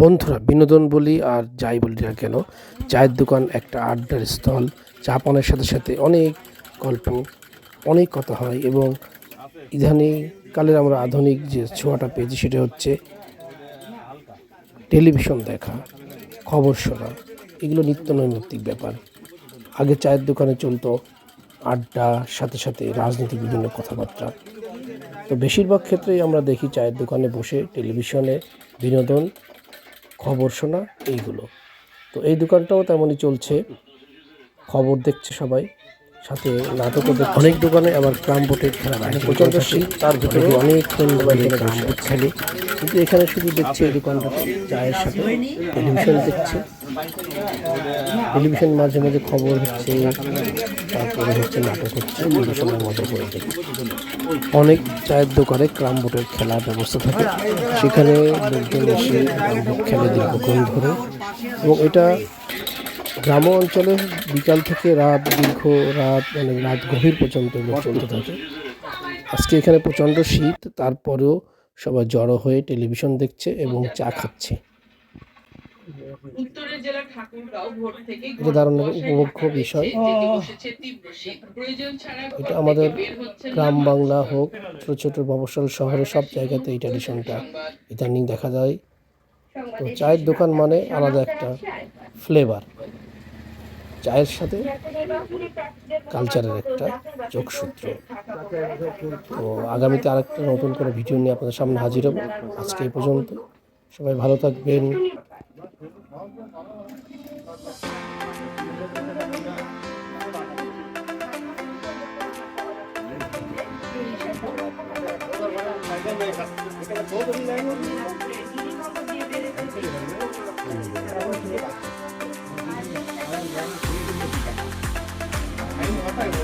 বন্ধুরা, বিনোদন বলি আর যাই বলি না কেন, চায়ের দোকান একটা আড্ডার স্থল চা পানের সাথে সাথে অনেক গল্প, অনেক কথা হয় এবং ইদানিং কালের আমরা আধুনিক যে ছোঁয়াটা পেয়েছি সেটা হচ্ছে টেলিভিশন দেখা, খবর শোনা, এগুলো নিত্য নৈমিত্তিক ব্যাপার। আগে চায়ের দোকানে চলতো আড্ডা, সাথে সাথে রাজনীতি বিভিন্ন কথাবার্তা। তো বেশিরভাগ ক্ষেত্রেই আমরা দেখি চায়ের দোকানে বসে টেলিভিশনে বিনোদন খবর শোনা এইগুলো। তো এই দোকানটাও তেমনই চলছে। খবর দেখছে সবাই। সাথে নাটকও দেখছে অনেক দোকানে আবার ক্রাম বোটের খেলা প্রচণ্ড শীত তার ভিতরে ধরে ক্রাম বোট খেলে। কিন্তু এখানে শুধু দেখছে এই দোকানটাতে চায়ের সাথে টেলিভিশন দেখছে। টেলিভিশন মাঝে মাঝে খবর হচ্ছে তারপরে হচ্ছে নাটক হচ্ছে টেলিভিশনের মতো করে দেখছে অনেক চায়ের দোকানে ক্রাম বোটের খেলার ব্যবস্থা থাকে। সেখানে লোকজন এসে ক্রাম খেলে দীর্ঘক্ষণ ধরে। এবং এটা গ্রাম অঞ্চলে বিকাল থেকে রাত দীর্ঘ রাত মানে রাত গভীর পর্যন্ত চলতে থাকে। আজকে এখানে প্রচণ্ড শীত তারপরেও সবাই জড়ো হয়ে টেলিভিশন দেখছে এবং চা খাচ্ছে। উত্তরের ঠাকুরগাঁও ভোর থেকে উপভোগ্য বিষয়। এটা আমাদের গ্রাম বাংলা হোক ছোটো ছোটো মফস্বল শহরে সব জায়গাতে এই ট্র্যাডিশনটা ইদানিং দেখা যায়। তো চায়ের দোকান মানে আলাদা একটা ফ্লেভার চায়ের সাথে কালচারের একটা যোগসূত্র। তো আগামীতে আরেকটা নতুন করে ভিডিও নিয়ে আপনাদের সামনে হাজির হব। আজকে এই পর্যন্ত। সবাই ভালো থাকবেন।